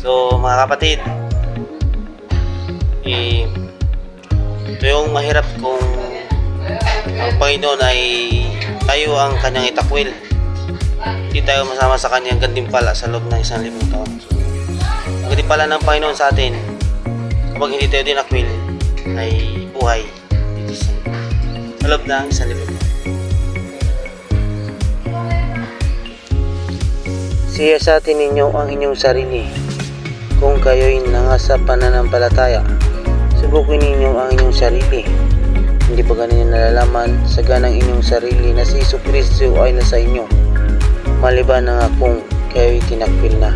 So mga kapatid, eh, ito yung mahirap kung ang Panginoon ay tayo ang kanyang itakwil. Hindi tayo masama sa kanyang gantimpala sa loob ng isang libong taon. Ang gantimpala ng Panginoon sa atin, kapag hindi tayo dinakwil, ay buhay dito sa, sa loob ng isang libong taon. Siya sa atin ninyo ang inyong sarili. Kung kayo'y nangasa pananampalataya, subukin ninyo ang inyong sarili. Hindi ba ganin nalalaman sa ganang inyong sarili na si Iso Kristo ay nasa inyo, maliban na nga kung kayo'y tinakpil na.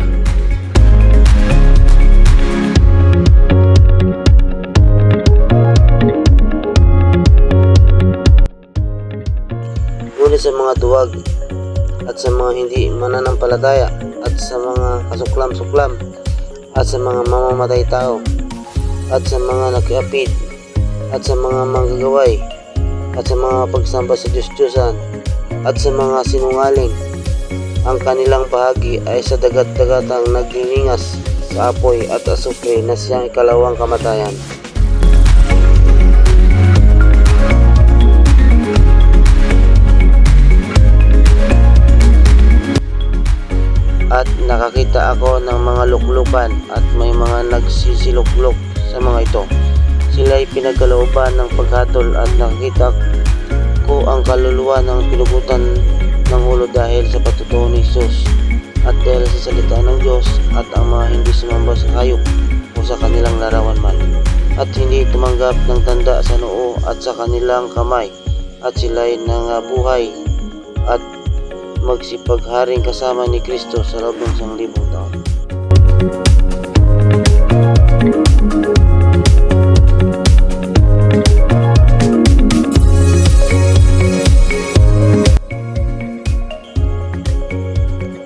Ngunit sa mga duwag at sa mga hindi mananampalataya at sa mga kasuklam-suklam at sa mga mamamatay tao at sa mga nakiapid at sa mga manggagaway at sa mga pagsamba sa Diyos-Diyosan at sa mga sinungaling ang kanilang bahagi ay sa dagat-dagatang naglilingas sa apoy at asupre na siyang ikalawang kamatayan. Nakakita ako ng mga luklukan at may mga nagsisiluklok sa mga ito. Sila ay pinagkalooban ng paghatol at nakakita ko ang kaluluwa ng pinugutan ng ulo dahil sa patutuo ni Jesus at dahil sa salita ng Diyos at ang mga hindi sumamba sa hayop o sa kanilang larawan man at hindi tumanggap ng tanda sa noo at sa kanilang kamay at sila'y nangabuhay at magsipagharing kasama ni Kristo sa loob ng isang libong taon.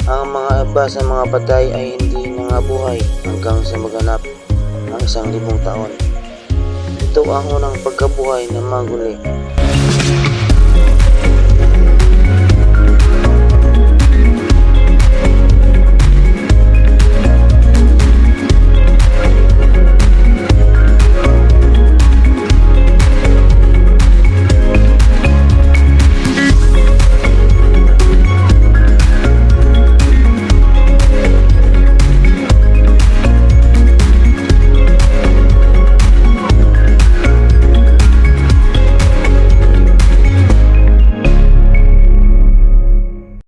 Ang mga iba sa mga patay ay hindi nangabuhay hanggang sa maganap ang isang libong taon. Ito ang unang pagkabuhay ng maguli